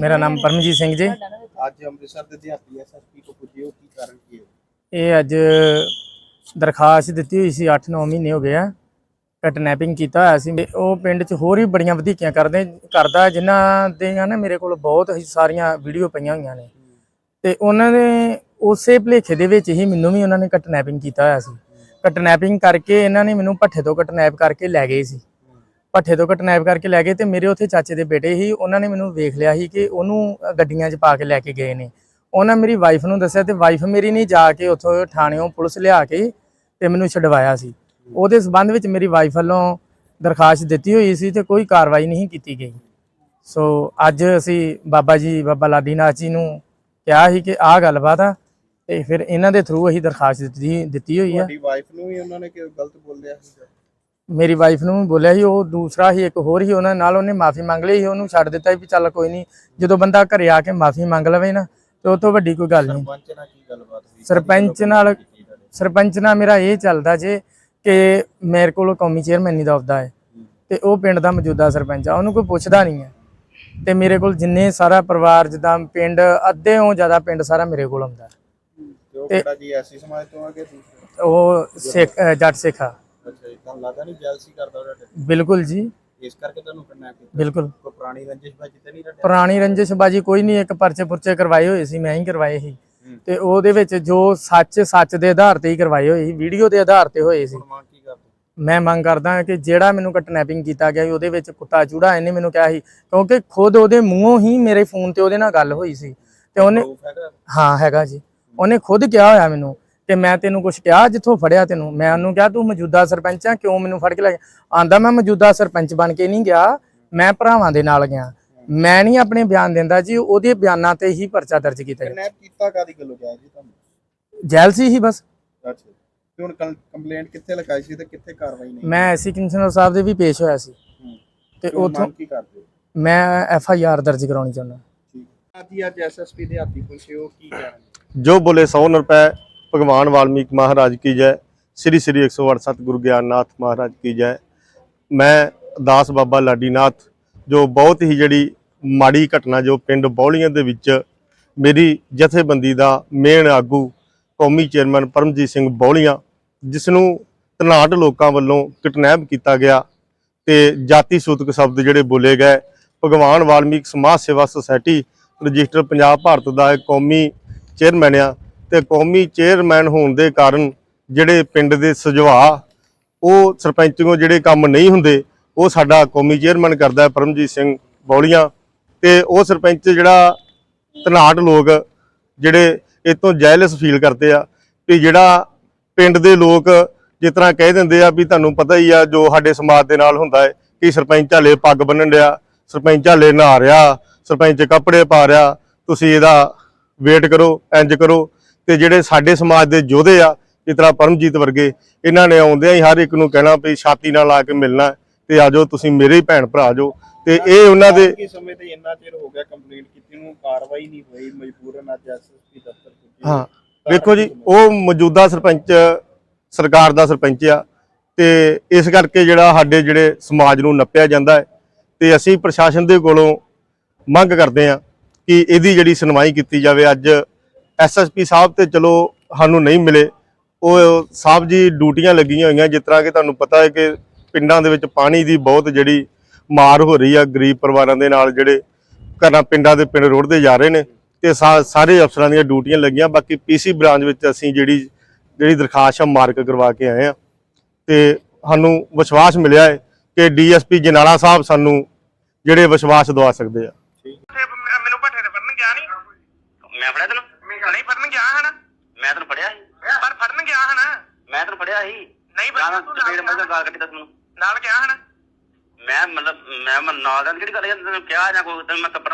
ਮੇਰਾ ਨਾਮ ਪਰਮਜੀਤ ਸਿੰਘ ਜੀ। ਅੱਜ ਅੰਮ੍ਰਿਤਸਰ ਦੇ ਦਿਹਾਤੀ ਐਸਐਸਪੀ ਕੋ ਪੁੱਜੇ ਹੋ ਕੀ ਕਾਰਨ ਕੀ ਹੈ? ਇਹ ਅੱਜ ਦਰਖਾਸਤ ਦਿੱਤੀ ਹੋਈ ਸੀ 8-9 ਮਹੀਨੇ ਹੋ ਗਏ ਆ। ਕਟਨੈਪਿੰਗ ਕੀਤਾ ਹੋਇਆ ਸੀ। ਤੇ ਉਹ ਪਿੰਡ 'ਚ ਹੋਰ ਵੀ ਬੜੀਆਂ ਵਧੀਕੀਆਂ ਕਰਦੇ ਕਰਦਾ ਜਿਨ੍ਹਾਂ ਦੀਆਂ ਨਾ ਮੇਰੇ ਕੋਲ ਬਹੁਤ ਹੀ ਸਾਰੀਆਂ ਵੀਡੀਓ ਪਈਆਂ ਹੋਈਆਂ ਨੇ। ਤੇ ਉਹਨਾਂ ਨੇ ਉਸੇ ਭਲੇਖੇ ਦੇ ਵਿੱਚ ਹੀ ਮੈਨੂੰ ਵੀ ਉਹਨਾਂ ਨੇ ਕਟਨੈਪਿੰਗ ਕੀਤਾ ਹੋਇਆ ਸੀ। ਕਟਨੈਪਿੰਗ ਕਰਕੇ ਇਹਨਾਂ ਨੇ ਮੈਨੂੰ ਪੱਠੇ ਤੋਂ ਕਟਨੈਪ ਕਰਕੇ ਲੈ ਗਏ ਸੀ। ਪੱਠੇ ਤੋਂ ਕਟਨੈਪ ਕਰਕੇ ਲੈ ਗਏ ਤੇ ਮੇਰੇ ਉੱਥੇ ਚਾਚੇ ਦੇ ਬੇਟੇ ਹੀ, ਉਹਨਾਂ ਨੇ ਮੈਨੂੰ ਵੇਖ ਲਿਆ ਸੀ ਕਿ ਉਹਨੂੰ ਗੱਡੀਆਂ 'ਚ ਪਾ ਕੇ ਲੈ ਕੇ ਗਏ ਨੇ। ਉਹਨਾਂ ਮੇਰੀ ਵਾਈਫ ਨੂੰ ਦੱਸਿਆ ਤੇ ਵਾਈਫ ਮੇਰੀ ਨੇ ਜਾ ਕੇ ਉੱਥੋਂ ਥਾਣਿਓਂ ਪੁਲਿਸ ਲਿਆ ਕੇ ਤੇ ਮੈਨੂੰ ਛਡਵਾਇਆ ਸੀ। ਉਹਦੇ ਸਬੰਧ ਵਿੱਚ ਮੇਰੀ ਵਾਈਫ ਵੱਲੋਂ ਦਰਖਾਸਤ ਦਿੱਤੀ ਹੋਈ ਸੀ ਤੇ ਕੋਈ ਕਾਰਵਾਈ ਨਹੀਂ ਕੀਤੀ ਗਈ। ਸੋ ਅੱਜ ਅਸੀਂ ਬਾਬਾ ਜੀ, ਬਾਬਾ ਲਾਡੀਨਾਥ ਜੀ ਨੂੰ ਕਿਹਾ ਸੀ ਕਿ ਆਹ ਗੱਲਬਾਤ ਆ ਤੇ ਫਿਰ ਇਹਨਾਂ ਦੇ ਥਰੂ ਅਸੀਂ ਦਰਖਾਸਤ ਦਿੱਤੀ ਦਿੱਤੀ ਹੋਈ ਆ। ਤੁਹਾਡੀ ਵਾਈਫ ਨੂੰ ਵੀ ਉਹਨਾਂ ਨੇ ਕਿ ਗਲਤ ਬੋਲਿਆ? ਸੀ ਮੇਰੀ ਵਾਈਫ ਨੂੰ ਬੋਲਿਆ ਸੀ ਉਹ ਦੂਸਰਾ ਹੀ ਇੱਕ ਹੋਰ ਹੀ ਉਹਨਾਂ ਨਾਲ ਉਹਨੇ ਮਾਫੀ ਮੰਗ ਲਈ ਸੀ ਉਹਨੂੰ ਛੱਡ ਦਿੱਤਾ ਸੀ ਵੀ ਚੱਲ ਕੋਈ ਨਹੀਂ ਜਦੋਂ ਬੰਦਾ ਘਰੇ ਆ ਕੇ ਮਾਫੀ ਮੰਗ ਲਵੇ ਨਾ ਤੇ ਉਹ ਤੋਂ ਵੱਡੀ ਕੋਈ ਗੱਲ ਨਹੀਂ। ਸਰਪੰਚ ਨਾਲ ਕੀ ਗੱਲਬਾਤ ਹੋਈ? ਸਰਪੰਚ ਨਾਲ ਸਰਪੰਚ ਨਾਲ ਮੇਰਾ ਇਹ ਚੱਲਦਾ ਜੇ ਕਿ ਮੇਰੇ ਕੋਲ ਕੌਮੀ ਚੇਅਰਮੈਨੀ ਦਾ ਅਹੁਦਾ ਹੈ ਤੇ ਉਹ ਪਿੰਡ ਦਾ ਮੌਜੂਦਾ ਸਰਪੰਚ ਆ ਉਹਨੂੰ ਕੋਈ ਪੁੱਛਦਾ ਨਹੀਂ ਹੈ। ਤੇ ਮੇਰੇ ਕੋਲ ਜਿੰਨੇ ਸਾਰਾ ਪਰਿਵਾਰ ਜਿੱਦਾਂ ਪਿੰਡ ਅੱਧੇ ਤੋਂ ਜ਼ਿਆਦਾ ਪਿੰਡ ਸਾਰਾ ਮੇਰੇ ਕੋਲ ਆਉਂਦਾ। ਤੇ ਉਹ ਕਿਹੜਾ ਜੀ ਐਸੀ ਸਮਾਜ ਤੋਂ ਆ ਕੇ ਉਹ ਸਿੱਖ ਜੱਟ ਸਿੱਖ। ਅੱਛਾ ਜੀ ਤੁਹਾਨੂੰ ਲੱਗਦਾ ਨਹੀਂ ਜੈਲਸੀ ਕਰਦਾ ਉਹਦਾ ਢਿੱਡ? ਬਿਲਕੁਲ ਜੀ। ਇਸ ਕਰਕੇ ਤੁਹਾਨੂੰ ਕਰਨਾ ਕਿ ਬਿਲਕੁਲ। ਕੋਈ ਪੁਰਾਣੀ ਰੰਜਿਸ਼ ਬਾਜੀ ਤੇ ਨਹੀਂ ਰੱਖਿਆ ਪੁਰਾਣੀ ਰੰਜਿਸ਼ਬਾਜੀ ਕੋਈ ਨਹੀਂ ਇੱਕ ਪਰਚੇ ਪੁਰਚੇ ਕਰਵਾਏ ਹੋਏ ਸੀ ਮੈਂ ਹੀ ਕਰਵਾਏ ਸੀ। ਤੇ ਉਹਦੇ ਵਿੱਚ ਜੋ ਸੱਚ ਸੱਚ ਦੇ ਆਧਾਰ ਤੇ ਹੀ ਕਰਵਾਏ ਹੋਏ ਸੀ ਵੀਡੀਓ ਦੇ ਆਧਾਰ ਤੇ ਹੋਏ ਸੀ। ਹੁਣ ਮੰਗ ਕੀ ਕਰਦੇ? ਮੈਂ ਮੰਗ ਕਰਦਾ ਕਿ ਜਿਹੜਾ ਮੈਨੂੰ ਕਟਨੈਪਿੰਗ ਕੀਤਾ ਗਿਆ ਸੀ ਉਹਦੇ ਵਿੱਚ ਕੁੱਤਾ ਚੂੜਾ ਇਹਨੇ ਮੈਨੂੰ ਕਿਹਾ ਸੀ ਕਿਉਂਕਿ ਖੁਦ ਉਹਦੇ ਮੂੰਹੋਂ ਹੀ ਮੇਰੇ ਫੋਨ ਤੇ ਉਹਦੇ ਨਾਲ ਗੱਲ ਹੋਈ ਸੀ। ਤੇ ਉਹਨੇ ਪ੍ਰੂਫ ਹੈਗਾ? ਹਾਂ ਹੈਗਾ ਜੀ। ਉਹਨੇ ਖੁਦ ਕਿਹਾ ਹੋਇਆ ਮੈਨੂੰ ਕਿ ਮੈਂ ਤੈਨੂੰ ਕੁਝ ਕਿਹਾ ਜਿੱਥੋਂ ਫੜਿਆ ਤੈਨੂੰ। ਮੈਂ ਉਹਨੂੰ ਕਿਹਾ ਤੂੰ ਮੌਜੂਦਾ ਸਰਪੰਚ ਆ ਕਿਉਂ ਮੈਨੂੰ ਫੜ ਕੇ ਲੈ ਗਿਆ? ਆਂਦਾ ਮੈਂ ਮੌਜੂਦਾ ਸਰਪੰਚ ਬਣ ਕੇ ਨਹੀਂ ਗਿਆ ਮੈਂ ਭਰਾਵਾਂ ਦੇ ਨਾਲ ਗਿਆ। ਮੈਂ ਨਹੀਂ ਆਪਣੇ ਬਿਆਨ ਦਿੰਦਾ ਜੀ ਉਹਦੇ ਬਿਆਨਾਂ ਤੇ ਹੀ ਪਰਚਾ ਦਰਜ ਕੀਤਾ ਗਿਆ। ਕਿਡਨੈਪ ਕੀਤਾ ਕਾਦੀ ਗੱਲੋਂ ਗਿਆ ਜੀ ਤੁਹਾਨੂੰ? ਜੈਲ ਸੀ ਹੀ ਬਸ। ਅੱਛਾ। ਤੇ ਹੁਣ ਕੰਪਲੇਂਟ ਕਿੱਥੇ ਲਿਖਾਈ ਸੀ ਤੇ ਕਿੱਥੇ ਕਾਰਵਾਈ ਨਹੀਂ ਮੈਂ ਐਸੀ ਕਮਿਸ਼ਨਰ ਸਾਹਿਬ ਦੇ ਵੀ ਪੇਸ਼ ਹੋਇਆ ਸੀ। ਹੂੰ। ਤੇ ਤੇ ਉਥੋਂ ਮੰਗ ਕੀ ਕਰਦੇ ਹੋ? ਮੈਂ ਐਫ ਆਈ ਆਰ ਦਰਜ ਕਰਾਉਣੀ ਚਾਹੁੰਦਾ। ਠੀਕ। ਅੱਜ ਅੱਜ ਐਸਐਸਪੀ ਦੇ ਹਾਥੀ ਪੁੱਛੇ ਕੀ ਕਹਿਣਾ ਜੋ? ਬੋਲੇ ਸੌ ਰੁਪਏ ਭਗਵਾਨ ਵਾਲਮੀਕ ਮਹਾਰਾਜ ਕੀ ਜੈ, ਸ੍ਰੀ ਸ੍ਰੀ 108 ਸਤਿਗੁਰੂ ਗਿਆਨਨਾਥ ਮਹਾਰਾਜ ਕੀ ਜੈ। ਮੈਂ ਦਾਸ ਬਾਬਾ ਲਾਡੀਨਾਥ, ਜੋ ਬਹੁਤ ਹੀ ਜਿਹੜੀ ਮਾੜੀ ਘਟਨਾ, ਜੋ ਪਿੰਡ ਬੌਲੀਆਂ ਦੇ ਵਿੱਚ ਮੇਰੀ ਜਥੇਬੰਦੀ ਦਾ ਮੇਨ ਆਗੂ ਕੌਮੀ ਚੇਅਰਮੈਨ ਪਰਮਜੀਤ ਸਿੰਘ ਬੌਲੀਆਂ ਜਿਸ ਨੂੰ ਤਨਾਟ ਲੋਕਾਂ ਵੱਲੋਂ ਕਿਡਨੈਪ ਕੀਤਾ ਗਿਆ ਤੇ ਜਾਤੀ ਸੂਤਕ ਸ਼ਬਦ ਜਿਹੜੇ ਬੋਲੇ ਗਏ। ਭਗਵਾਨ ਵਾਲਮੀਕ ਸਮਾਜ ਸੇਵਾ ਸੁਸਾਇਟੀ ਰਜਿਸਟਰ ਪੰਜਾਬ ਭਾਰਤ ਦਾ ਕੌਮੀ ਚੇਅਰਮੈਨ ਆ। ਤੇ ਕੌਮੀ ਚੇਅਰਮੈਨ ਹੋਣ ਦੇ ਕਾਰਨ ਜਿਹੜੇ ਪਿੰਡ ਦੇ ਸੁਝਾਅ, ਉਹ ਸਰਪੰਚੋਂ ਜਿਹੜੇ ਕੰਮ ਨਹੀਂ ਹੁੰਦੇ, ਉਹ ਸਾਡਾ ਕੌਮੀ ਚੇਅਰਮੈਨ ਕਰਦਾ ਪਰਮਜੀਤ ਸਿੰਘ ਬੌਲੀਆਂ। ਤੇ ਉਹ ਸਰਪੰਚ ਜਿਹੜਾ ਧਨਾਟ ਲੋਕ, ਜਿਹੜੇ ਇਹ ਤੋਂ ਜੈਲਸ ਫੀਲ ਕਰਦੇ ਆ, ਵੀ ਜਿਹੜਾ ਪਿੰਡ ਦੇ ਲੋਕ ਜਿਸ ਤਰ੍ਹਾਂ ਕਹਿ ਦਿੰਦੇ ਆ ਵੀ ਤੁਹਾਨੂੰ ਪਤਾ ਹੀ ਆ, ਜੋ ਸਾਡੇ ਸਮਾਜ ਦੇ ਨਾਲ ਹੁੰਦਾ ਹੈ, ਕਿ ਸਰਪੰਚ ਹਾਲੇ ਪੱਗ ਬੰਨਣ ਡਿਆ, ਸਰਪੰਚ ਹਾਲੇ ਨਹਾ ਰਿਹਾ, ਸਰਪੰਚ ਕੱਪੜੇ ਪਾ ਰਿਹਾ, ਤੁਸੀਂ ਇਹਦਾ ਵੇਟ ਕਰੋ, ਇੰਜ ਕਰੋ। ਤੇ ਜਿਹੜੇ ਸਾਡੇ ਸਮਾਜ ਦੇ ਯੋਧੇ ਆ ਜਿਸ ਤਰ੍ਹਾਂ ਪਰਮਜੀਤ ਵਰਗੇ ਇਹਨਾਂ ਨੇ ਆਉਂਦਿਆਂ ਹੀ ਹਰ ਇੱਕ ਨੂੰ ਕਹਿਣਾ ਵੀ ਛਾਤੀ ਨਾਲ ਲਾ ਕੇ ਮਿਲਣਾ ਤੇ ਆਜੋ ਤੁਸੀਂ ਮੇਰੇ ਹੀ ਭੈਣ ਭਰਾ ਜੋ। ਤੇ ਇਹ ਉਹਨਾਂ ਦੇ ਕਿ ਸਮੇਂ ਤੇ ਇੰਨਾ ਚਿਰ ਹੋ ਗਿਆ ਕੰਪਲੇਂਟ ਕੀਤੀ ਨੂੰ ਕਾਰਵਾਈ ਨਹੀਂ ਹੋਈ ਮਜਬੂਰਨ ਅੱਜ ਐਸਐਸਪੀ ਦਫ਼ਤਰ ਪੁੱਜੇ। ਹਾਂ ਵੇਖੋ ਜੀ ਉਹ ਮੌਜੂਦਾ ਸਰਪੰਚ ਸਰਕਾਰ ਦਾ ਸਰਪੰਚ ਆ ਤੇ ਇਸ ਕਰਕੇ ਜਿਹੜਾ ਸਾਡੇ ਜਿਹੜੇ ਸਮਾਜ ਨੂੰ ਨੱਪਿਆ ਜਾਂਦਾ ਹੈ ਤੇ ਅਸੀਂ ਪ੍ਰਸ਼ਾਸਨ ਦੇ ਕੋਲੋਂ ਮੰਗ ਕਰਦੇ ਆ ਕਿ ਇਹਦੀ ਜਿਹੜੀ ਸੁਣਵਾਈ ਕੀਤੀ ਜਾਵੇ। ਅੱਜ ਐਸਐਸਪੀ ਸਾਹਿਬ ਤੇ ਚਲੋ ਸਾਨੂੰ ਨਹੀਂ ਮਿਲੇ। ਉਹ ਸਾਹਿਬ ਜੀ ਡਿਊਟੀਆਂ ਲੱਗੀਆਂ ਹੋਈਆਂ ਜਿਸ ਤਰ੍ਹਾਂ ਕਿ ਤੁਹਾਨੂੰ ਪਤਾ ਹੈ ਕਿ ਪਿੰਡਾਂ ਦੇ ਵਿੱਚ ਪਾਣੀ ਦੀ ਬਹੁਤ ਜਿਹੜੀ ਮਾਰ ਹੋ ਰਹੀ ਆ ਗਰੀਬ ਪਰਿਵਾਰਾਂ ਦੇ ਨਾਲ ਜਿਹੜੇ ਘਰਾਂ ਪਿੰਡਾਂ ਦੇ ਪਿੰਡ ਰੋੜਦੇ ਜਾ ਰਹੇ ਨੇ ਤੇ ਸਾ- ਸਾਰੇ ਅਫਸਰਾਂ ਦੀਆਂ ਡਿਊਟੀਆਂ ਲੱਗੀਆਂ। ਬਾਕੀ ਪੀਸੀ ਬ੍ਰਾਂਚ ਵਿੱਚ ਅਸੀਂ ਜਿਹੜੀ ਜਿਹੜੀ ਦਰਖਾਸਤ ਆ ਮਾਰਕ ਕਰਵਾ ਕੇ ਆਏ ਆ ਤੇ ਸਾਨੂੰ ਵਿਸ਼ਵਾਸ ਮਿਲਿਆ ਹੈ ਕਿ ਡੀਐਸਪੀ ਜਨਾਲਾ ਸਾਹਿਬ ਸਾਨੂੰ ਜਿਹੜੇ ਵਿਸ਼ਵਾਸ ਦਵਾ ਸਕਦੇ ਆ। ਮੈਨੂੰ ਭੱਠੇ ਤੇ ਫੜਨ ਗਿਆ ਨਹੀਂ ਮੈਂ ਫੜਿਆ ਤੈਨੂੰ? ਨਹੀਂ ਫੜਨ ਗਿਆ ਹਨਾ? ਮੈਂ ਤੈਨੂੰ ਫੜਿਆ ਸੀ। ਪਰ ਫੜਨ ਗਿਆ ਹਨਾ? ਮੈਂ ਤੈਨੂੰ ਫੜਿਆ ਸੀ। ਨਹੀਂ ਗਾਲਾਂ ਫੜਨ ਤੂੰ ਨਾਲ ਮੱਝ ਗਾਲ ਕੱਢੀ ਦੱਸ ਮੈਨੂੰ ਨਾਲ ਗਿਆ ਹਨਾ? ਮੈਂ ਮਤਲਬ ਮੈਂ ਨਾਲ ਦਾ ਕਿਹੜੀ ਗੱਲ ਹੈ ਤੈਨੂੰ ਕਿਹਾ ਜਾਂ ਕੋਈ ਤੈਨੂੰ ਮੈਂ ਥੱਪੜ